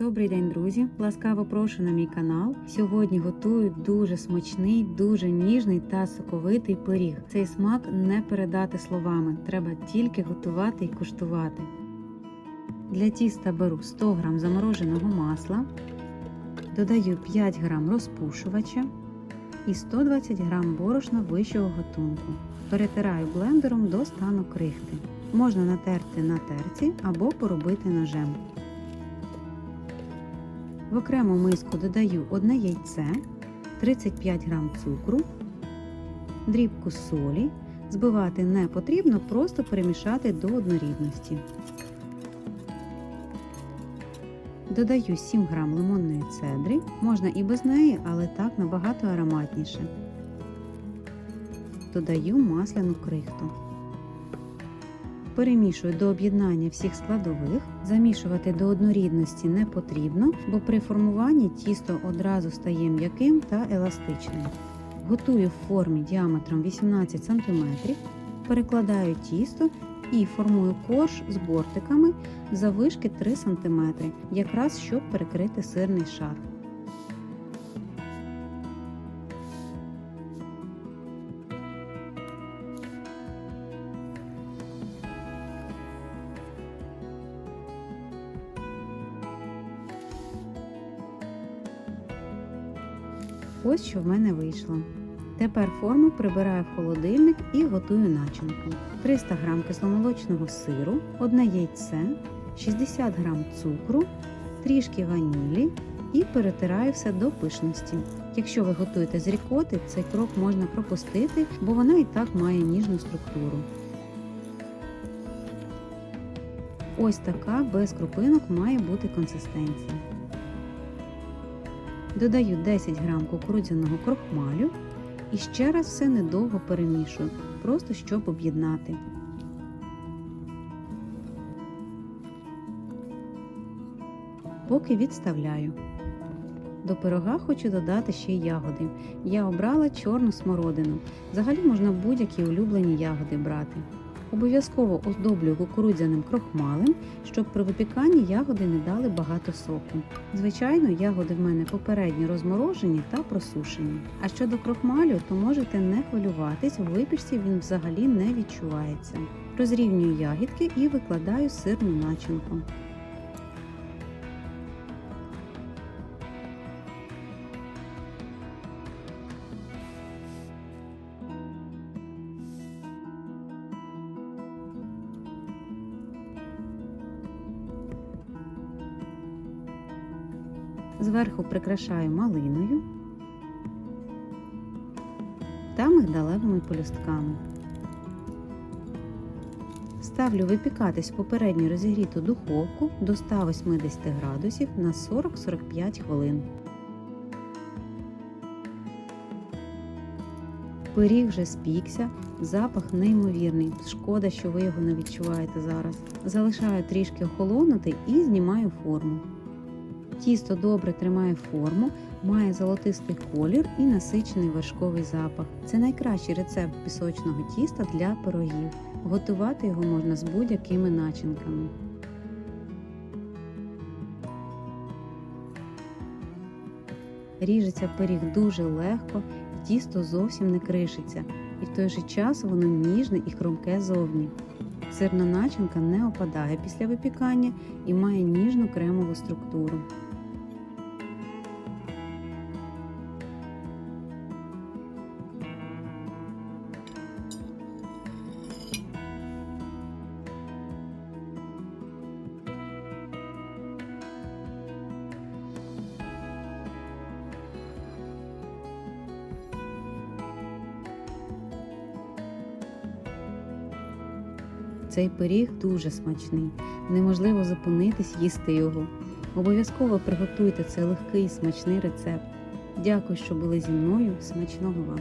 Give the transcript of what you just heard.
Добрий день, друзі! Ласкаво прошу на мій канал. Сьогодні готую дуже смачний, дуже ніжний та соковитий пиріг. Цей смак не передати словами, треба тільки готувати і куштувати. Для тіста беру 100 г замороженого масла, додаю 5 г розпушувача і 120 г борошна вищого готунку. Перетираю блендером до стану крихти. Можна натерти на терці або поробити ножем. В окрему миску додаю одне яйце, 35 г цукру, дрібку солі. Збивати не потрібно, просто перемішати до однорідності. Додаю 7 г лимонної цедри, можна і без неї, але так набагато ароматніше. Додаю масляну крихту. Перемішую до об'єднання всіх складових. Замішувати до однорідності не потрібно, бо при формуванні тісто одразу стає м'яким та еластичним. Готую в формі діаметром 18 см, перекладаю тісто і формую корж з бортиками заввишки 3 см, якраз щоб перекрити сирний шар. Ось що в мене вийшло. Тепер форму прибираю в холодильник і готую начинку. 300 г кисломолочного сиру, одне яйце, 60 г цукру, трішки ванілі і перетираю все до пишності. Якщо ви готуєте з рікоти, цей крок можна пропустити, бо вона і так має ніжну структуру. Ось така без крупинок має бути консистенція. Додаю 10 г кукурудзяного крохмалю і ще раз все недовго перемішую, просто щоб об'єднати. Поки відставляю. До пирога хочу додати ще ягоди. Я обрала чорну смородину. Взагалі можна будь-які улюблені ягоди брати. Обов'язково оздоблюю кукурудзяним крохмалем, щоб при випіканні ягоди не дали багато соку. Звичайно, ягоди в мене попередньо розморожені та просушені. А щодо крохмалю, то можете не хвилюватись, в випічці він взагалі не відчувається. Розрівнюю ягідки і викладаю сирну начинку. Зверху прикрашаю малиною та мигдалевими полюстками. Ставлю випікатись в попередньо розігріту духовку до 180 градусів на 40-45 хвилин. Пиріг вже спікся, запах неймовірний. Шкода, що ви його не відчуваєте зараз. Залишаю трішки охолонути і знімаю форму. Тісто добре тримає форму, має золотистий колір і насичений вершковий запах. Це найкращий рецепт пісочного тіста для пирогів. Готувати його можна з будь-якими начинками. Ріжеться пиріг дуже легко, тісто зовсім не кришиться, і в той же час воно ніжне і хрумке зовні. Сирна начинка не опадає після випікання і має ніжну кремову структуру. Цей пиріг дуже смачний, неможливо зупинитись їсти його. Обов'язково приготуйте цей легкий і смачний рецепт. Дякую, що були зі мною. Смачного вам!